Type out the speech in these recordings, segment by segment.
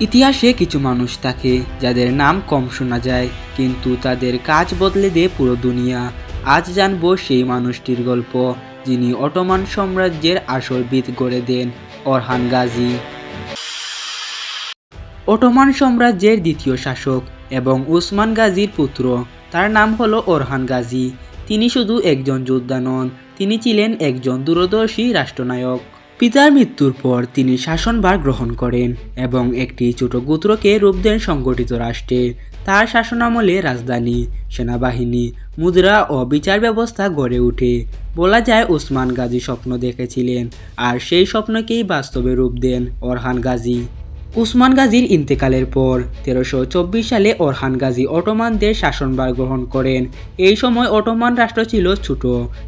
ইতিহাসে কিছু মানুষ থাকে যাদের নাম কম শোনা যায়, কিন্তু তাদের কাজ বদলে দেয় পুরো দুনিয়া। আজ জানব সেই মানুষটির গল্প, যিনি অটোমান সাম্রাজ্যের আসল ভিত গড়ে দেন, অরহান গাজী। অটোমান সাম্রাজ্যের দ্বিতীয় শাসক এবং উসমান গাজীর পুত্র। তার নাম হলো ওরহান গাজী। তিনি শুধু একজন যোদ্ধা নন, তিনি ছিলেন একজন দূরদর্শী রাষ্ট্রনায়ক। পিতার মৃত্যুর পর তিনি শাসনভার গ্রহণ করেন এবং একটি ছোট গোত্রকে রূপ দেন সংগঠিত রাষ্ট্রে। তার শাসনামলে রাজধানী, সেনাবাহিনী, মুদ্রা ও বিচার ব্যবস্থা গড়ে ওঠে। বলা যায়, ওসমান গাজী স্বপ্ন দেখেছিলেন, আর সেই স্বপ্নকেই বাস্তবে রূপ দেন অরহান গাজী। উসমান গাজীর ইন্তেকালের পর তেরোশো সালে ওরহান গাজী অটোমানদের শাসনভার গ্রহণ করেন। এই সময় অটোমান রাষ্ট্র ছিল ছোট,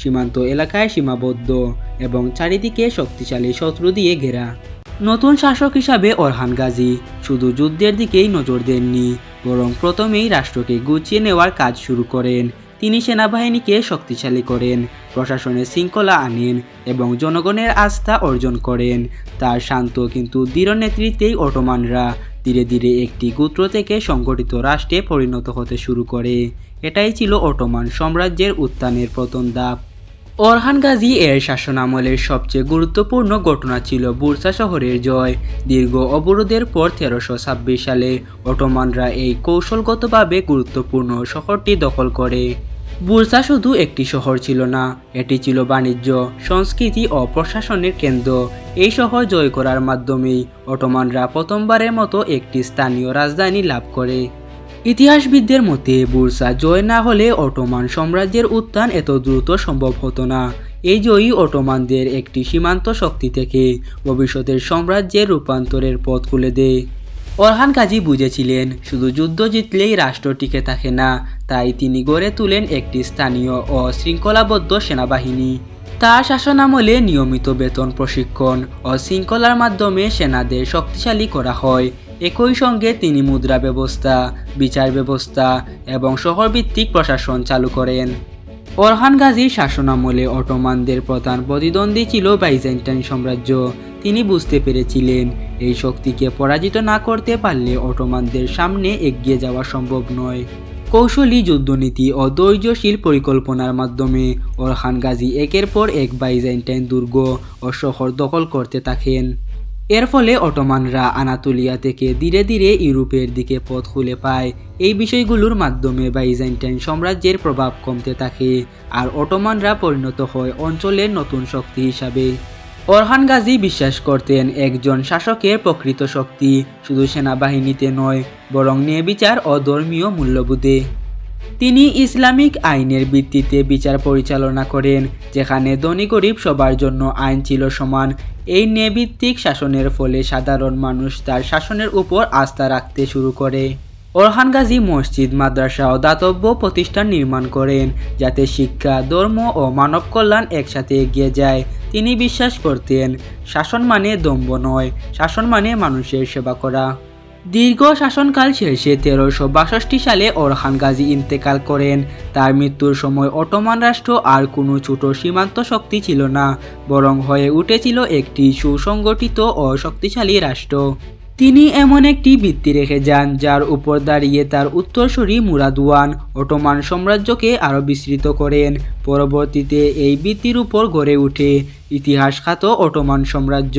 সীমান্ত এলাকায় সীমাবদ্ধ এবং চারিদিকে শক্তিশালী শত্রু দিয়ে ঘেরা। নতুন শাসক হিসাবে ওরহান গাজী শুধু যুদ্ধের দিকেই নজর দেননি, বরং প্রথমেই রাষ্ট্রকে গুছিয়ে নেওয়ার কাজ শুরু করেন। তিনি সেনাবাহিনীকে শক্তিশালী করেন, প্রশাসনের শৃঙ্খলা আনেন এবং জনগণের আস্থা অর্জন করেন। তার শান্ত কিন্তু দৃঢ় নেতৃত্বেই অটোমানরা ধীরে ধীরে একটি গোত্র থেকে সংগঠিত রাষ্ট্রে পরিণত হতে শুরু করে। এটাই ছিল অটোমান সাম্রাজ্যের উত্থানের প্রথম ধাপ। অরহান গাজী এর শাসনামলের সবচেয়ে গুরুত্বপূর্ণ ঘটনা ছিল বুরসা শহরের জয়। দীর্ঘ অবরোধের পর তেরোশো ছাব্বিশ সালে অটোমানরা এই কৌশলগতভাবে গুরুত্বপূর্ণ শহরটি দখল করে। বুরসা শুধু একটি শহর ছিল না, এটি ছিল বাণিজ্য, সংস্কৃতি ও প্রশাসনের কেন্দ্র। এই শহর জয় করার মাধ্যমেই অটোমানরা প্রথমবারের মতো একটি স্থানীয় রাজধানী লাভ করে। ইতিহাসবিদদের মতে, বুরসা জয় না হলে অটোমান সাম্রাজ্যের উত্থান এত দ্রুত সম্ভব হতো না। এই জয়ী অটোমানদের একটি সীমান্ত শক্তি থেকে ভবিষ্যতের সাম্রাজ্যের রূপান্তরের পথ খুলে দেয়। অরহান গাজী বুঝেছিলেন, শুধু যুদ্ধ জিতলেই রাষ্ট্র টিকে থাকে না, তাই তিনি গড়ে তুলেন একটি স্থানীয় ও শৃঙ্খলাবদ্ধ সেনাবাহিনী। তার শাসনামলে নিয়মিত বেতন প্রশিক্ষণ ও শৃঙ্খলার মাধ্যমে সেনাদের শক্তিশালী করা হয়। একই সঙ্গে তিনি মুদ্রা ব্যবস্থা, বিচার ব্যবস্থা এবং শহরভিত্তিক প্রশাসন চালু করেন। অরহান গাজীর শাসনামলে অটোমানদের প্রধান প্রতিদ্বন্দ্বী ছিল বাইজেন্টাইন সাম্রাজ্য। তিনি বুঝতে পেরেছিলেন, এই শক্তিকে পরাজিত না করতে পারলে অটোমানদের সামনে এগিয়ে যাওয়া সম্ভব নয়। কৌশলী যুদ্ধনীতি ও ধৈর্যশীল পরিকল্পনার মাধ্যমে অরহান গাজী একের পর এক বাইজেন্টাইন দুর্গ ও শহর দখল করতে থাকেন। এর ফলে অটোমানরা আনাতুলিয়া থেকে ধীরে ধীরে ইউরোপের দিকে পথ খুলে পায়। এই বিষয়গুলোর মাধ্যমে বাইজেন্টাইন সাম্রাজ্যের প্রভাব কমতে থাকে আর অটোমানরা পরিণত হয় অঞ্চলের নতুন শক্তি হিসাবে। অরহান গাজী বিশ্বাস করতেন, একজন শাসকের প্রকৃত শক্তি শুধু সেনাবাহিনীতে নয়, বরং ন্যায়বিচার ও ধর্মীয় মূল্যবোধে। তিনি ইসলামিক আইনের ভিত্তিতে বিচার পরিচালনা করেন, যেখানে ধনী গরিব সবার জন্য আইন ছিল সমান। এই ন্যায়ভিত্তিক শাসনের ফলে সাধারণ মানুষ তার শাসনের উপর আস্থা রাখতে শুরু করে। ওরহান গাজী মসজিদ, মাদ্রাসা ও দাতব্য প্রতিষ্ঠান নির্মাণ করেন, যাতে শিক্ষা, ধর্ম ও মানব কল্যাণ একসাথে এগিয়ে যায়। তিনি বিশ্বাস করতেন, শাসন মানে দম্ভ নয়, শাসন মানে মানুষের সেবা করা। দীর্ঘ শাসনকাল শেষে তেরোশো বাষট্টি সালে ওরহান গাজী ইন্তেকাল করেন। তার মৃত্যুর সময় অটোমান রাষ্ট্র আর কোনো ছোট সীমান্ত শক্তি ছিল না, বরং হয়ে উঠেছিল একটি সুসংগঠিত ও শক্তিশালী রাষ্ট্র। তিনি এমন একটি ভিত্তি রেখে যান, যার উপর দাঁড়িয়ে তার উত্তরসূরি মুরাদওয়ান অটোমান সাম্রাজ্যকে আরও বিস্তৃত করেন। পরবর্তীতে এই ভিত্তির উপর গড়ে ওঠে ইতিহাসখ্যাত অটোমান সাম্রাজ্য।